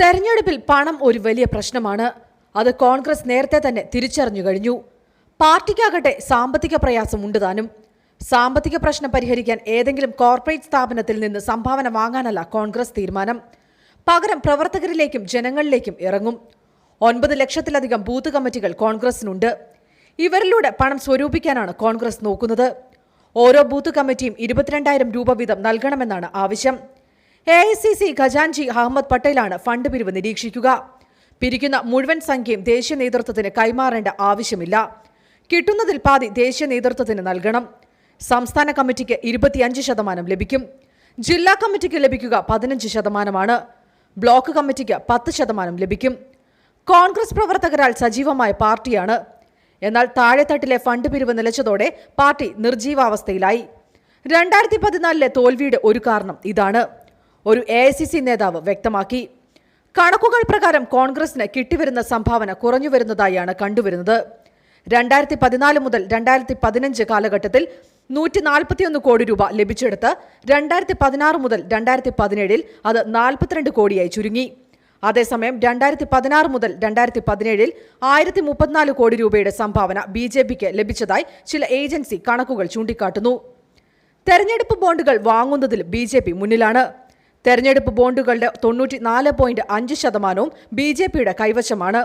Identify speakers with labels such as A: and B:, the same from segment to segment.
A: തെരഞ്ഞെടുപ്പിൽ പണം ഒരു വലിയ പ്രശ്നമാണ്. അത് കോൺഗ്രസ് നേരത്തെ തന്നെ തിരിച്ചറിഞ്ഞു കഴിഞ്ഞു. പാർട്ടിക്കാകട്ടെ സാമ്പത്തിക പ്രയാസം ഉണ്ട് താനും. സാമ്പത്തിക പ്രശ്നം പരിഹരിക്കാൻ ഏതെങ്കിലും കോർപ്പറേറ്റ് സ്ഥാപനത്തിൽ നിന്ന് സംഭാവന വാങ്ങാനല്ല കോൺഗ്രസ് തീരുമാനം. പകരം പ്രവർത്തകരിലേക്കും ജനങ്ങളിലേക്കും ഇറങ്ങും. ഒൻപത് ലക്ഷത്തിലധികം ബൂത്ത് കമ്മിറ്റികൾ കോൺഗ്രസിനുണ്ട്. ഇവരിലൂടെ പണം സ്വരൂപിക്കാനാണ് കോൺഗ്രസ് നോക്കുന്നത്. ഓരോ ബൂത്ത് കമ്മിറ്റിയും ഇരുപത്തിരണ്ടായിരം രൂപ വീതം നൽകണമെന്നാണ് ആവശ്യം. എ ഐ സി സി ഖജാൻജി അഹമ്മദ് പട്ടേലാണ് ഫണ്ട് പിരിവ് നിരീക്ഷിക്കുക. പിരിക്കുന്ന മുഴുവൻ സംഖ്യയും ദേശീയ നേതൃത്വത്തിന് കൈമാറേണ്ട ആവശ്യമില്ല. കിട്ടുന്നതിൽ പാതി ദേശീയ നേതൃത്വത്തിന് നൽകണം. സംസ്ഥാന കമ്മിറ്റിക്ക് ഇരുപത്തിയഞ്ച് ശതമാനം ലഭിക്കും. ജില്ലാ കമ്മിറ്റിക്ക് ലഭിക്കുക പതിനഞ്ച് ശതമാനമാണ്. ബ്ലോക്ക് കമ്മിറ്റിക്ക് പത്ത് ശതമാനം ലഭിക്കും. കോൺഗ്രസ് പ്രവർത്തകരാൽ സജീവമായ പാർട്ടിയാണ്. എന്നാൽ താഴെത്തട്ടിലെ ഫണ്ട് പിരിവ് നിലച്ചതോടെ പാർട്ടി നിർജീവാവസ്ഥയിലായി രണ്ടായിരത്തി പതിനാലിലെ തോൽവിയുടെ ഒരു കാരണം ഇതാണ്. ഒരു എ ഐ സി സി നേതാവ് വ്യക്തമാക്കി. കണക്കുകൾ പ്രകാരം കോൺഗ്രസിന് കിട്ടിവരുന്ന സംഭാവന കുറഞ്ഞു വരുന്നതായാണ് കണ്ടുവരുന്നത്. രണ്ടായിരത്തി പതിനാല് മുതൽ രണ്ടായിരത്തി പതിനഞ്ച് കാലഘട്ടത്തിൽ നൂറ്റി നാൽപ്പത്തിയൊന്ന് കോടി രൂപ ലഭിച്ചെടുത്ത് രണ്ടായിരത്തി പതിനാറ് മുതൽ രണ്ടായിരത്തി പതിനേഴിൽ അത് നാൽപ്പത്തിരണ്ട് കോടിയായി ചുരുങ്ങി. അതേസമയം രണ്ടായിരത്തി പതിനാറ് മുതൽ രണ്ടായിരത്തി പതിനേഴിൽ ആയിരത്തി മുപ്പത്തിനാല് കോടി രൂപയുടെ സംഭാവന ബി ജെ പിക്ക് ലഭിച്ചതായി ചില ഏജൻസി കണക്കുകൾ ചൂണ്ടിക്കാട്ടുന്നു. തെരഞ്ഞെടുപ്പ് ബോണ്ടുകൾ വാങ്ങുന്നതിൽ ബി ജെ പി മുന്നിലാണ്. തെരഞ്ഞെടുപ്പ് ബോണ്ടുകളുടെ തൊണ്ണൂറ്റി നാല് പോയിന്റ് അഞ്ച് ശതമാനവും ബി ജെ പിയുടെ കൈവശമാണ്.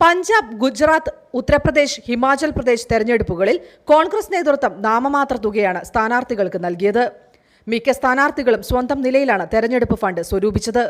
A: പഞ്ചാബ് ഗുജറാത്ത് ഉത്തർപ്രദേശ് ഹിമാചൽ പ്രദേശ് തെരഞ്ഞെടുപ്പുകളിൽ കോൺഗ്രസ് നേതൃത്വം നാമമാത്ര തുകയാണ് സ്ഥാനാർത്ഥികൾക്ക് നൽകിയത്. മിക്ക സ്ഥാനാർത്ഥികളും സ്വന്തം നിലയിലാണ് തെരഞ്ഞെടുപ്പ് ഫണ്ട് സ്വരൂപിച്ചത്.